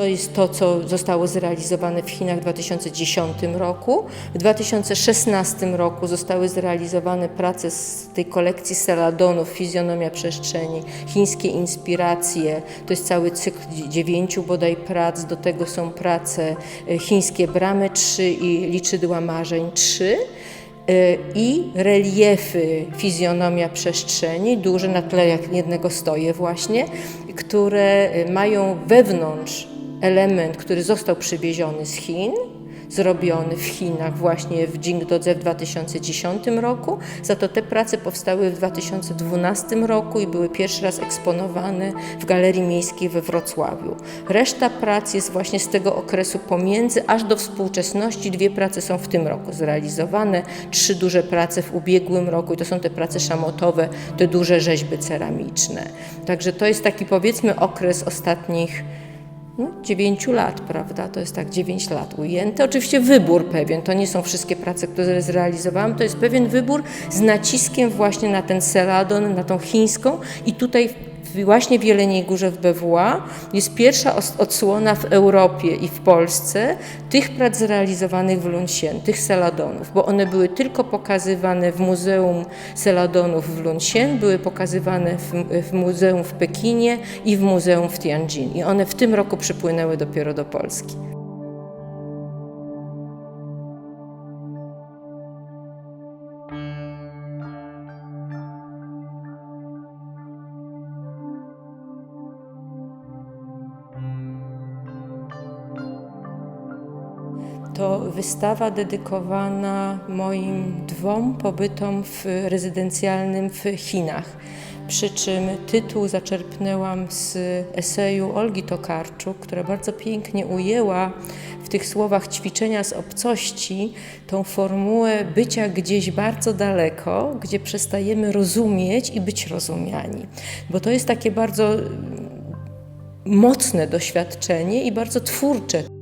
To jest to, co zostało zrealizowane w Chinach w 2010 roku. W 2016 roku zostały zrealizowane prace z tej kolekcji Seladonów, Fizjonomia Przestrzeni, chińskie inspiracje. To jest cały cykl dziewięciu bodaj prac. Do tego są prace e, chińskie Bramy 3 i Liczydła Marzeń 3 i reliefy fizjonomia przestrzeni, duże na tle jak jednego stoje właśnie, które mają wewnątrz element, który został przywieziony z Chin, zrobiony w Chinach właśnie w Jingdodze w 2010 roku. Za to te prace powstały w 2012 roku i były pierwszy raz eksponowane w Galerii Miejskiej we Wrocławiu. Reszta prac jest właśnie z tego okresu pomiędzy, aż do współczesności. Dwie prace są w tym roku zrealizowane, trzy duże prace w ubiegłym roku i to są te prace szamotowe, te duże rzeźby ceramiczne. Także to jest taki powiedzmy okres ostatnich no, 9 lat, prawda? To jest tak 9 lat ujęte. Oczywiście wybór pewien, to nie są wszystkie prace, które zrealizowałam, to jest pewien wybór z naciskiem właśnie na ten celadon, na tą chińską i tutaj właśnie w Jeleniej Górze w BWA jest pierwsza odsłona w Europie i w Polsce tych prac zrealizowanych w Luncien, tych seladonów, bo one były tylko pokazywane w Muzeum Seladonów w Luncien, były pokazywane w, w Muzeum w Pekinie i w Muzeum w Tianjin i one w tym roku przypłynęły dopiero do Polski. To wystawa dedykowana moim dwom pobytom w rezydencjalnym w Chinach. Przy czym tytuł zaczerpnęłam z eseju Olgi Tokarczuk, która bardzo pięknie ujęła w tych słowach ćwiczenia z obcości tą formułę bycia gdzieś bardzo daleko, gdzie przestajemy rozumieć i być rozumiani. Bo to jest takie bardzo mocne doświadczenie i bardzo twórcze.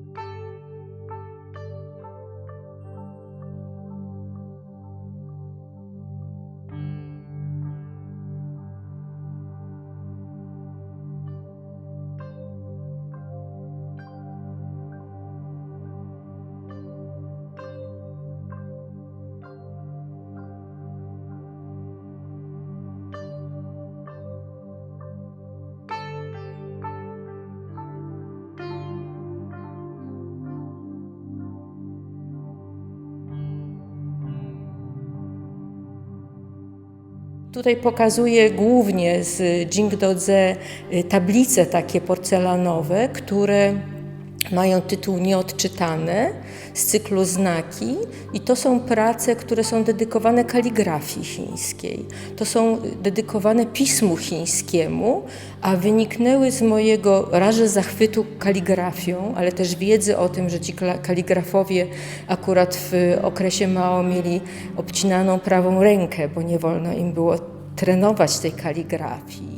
Tutaj pokazuję głównie z Jingdodze y, tablice takie porcelanowe, które mają tytuł Nieodczytane z cyklu Znaki i to są prace, które są dedykowane kaligrafii chińskiej. To są dedykowane pismu chińskiemu, a wyniknęły z mojego raże zachwytu kaligrafią, ale też wiedzy o tym, że ci kaligrafowie akurat w okresie Mao mieli obcinaną prawą rękę, bo nie wolno im było trenować tej kaligrafii.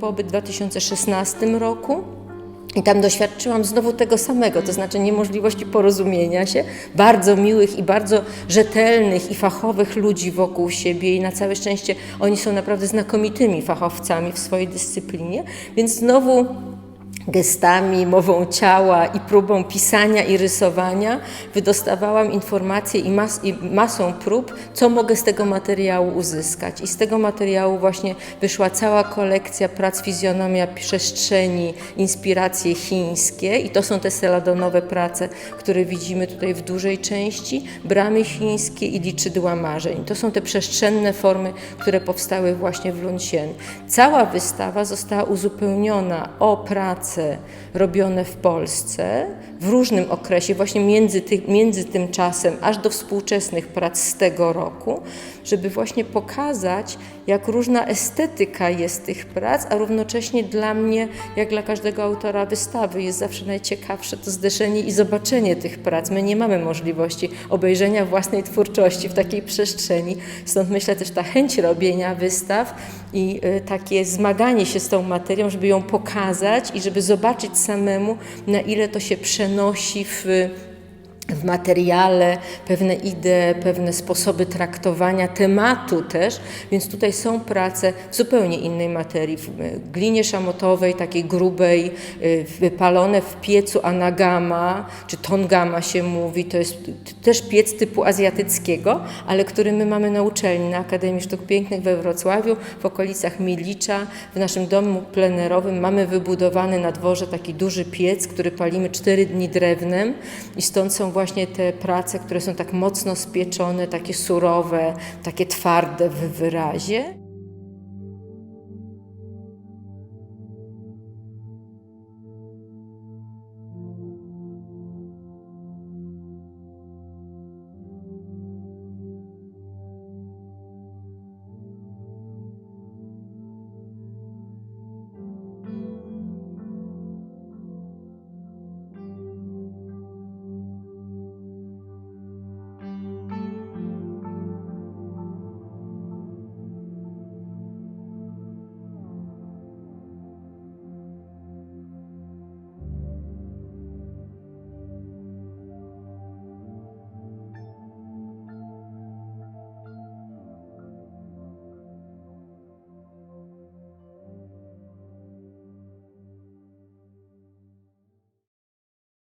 Pobyt w 2016 roku. I tam doświadczyłam znowu tego samego, to znaczy niemożliwości porozumienia się, bardzo miłych i bardzo rzetelnych i fachowych ludzi wokół siebie i na całe szczęście oni są naprawdę znakomitymi fachowcami w swojej dyscyplinie, więc znowu gestami, mową ciała i próbą pisania i rysowania wydostawałam informacje i, mas, i masą prób, co mogę z tego materiału uzyskać. I z tego materiału właśnie wyszła cała kolekcja prac fizjonomia przestrzeni, inspiracje chińskie i to są te seladonowe prace, które widzimy tutaj w dużej części, bramy chińskie i liczydła marzeń. To są te przestrzenne formy, które powstały właśnie w Luncien. Cała wystawa została uzupełniona o prace prace robione w Polsce w różnym okresie, właśnie między, ty, między tym czasem aż do współczesnych prac z tego roku, żeby właśnie pokazać, jak różna estetyka jest tych prac, a równocześnie dla mnie, jak dla każdego autora wystawy, jest zawsze najciekawsze to zderzenie i zobaczenie tych prac. My nie mamy możliwości obejrzenia własnej twórczości w takiej przestrzeni, stąd myślę też ta chęć robienia wystaw i y, takie zmaganie się z tą materią, żeby ją pokazać i żeby zobaczyć samemu, na ile to się przenosi w w materiale, pewne idee, pewne sposoby traktowania tematu też, więc tutaj są prace w zupełnie innej materii, w glinie szamotowej, takiej grubej, y, wypalone w piecu anagama, czy tongama się mówi, to jest też piec typu azjatyckiego, ale który my mamy na uczelni, na Akademii Sztuk Pięknych we Wrocławiu, w okolicach Milicza, w naszym domu plenerowym. Mamy wybudowany na dworze taki duży piec, który palimy cztery dni drewnem i stąd są właśnie te prace, które są tak mocno spieczone, takie surowe, takie twarde w wyrazie.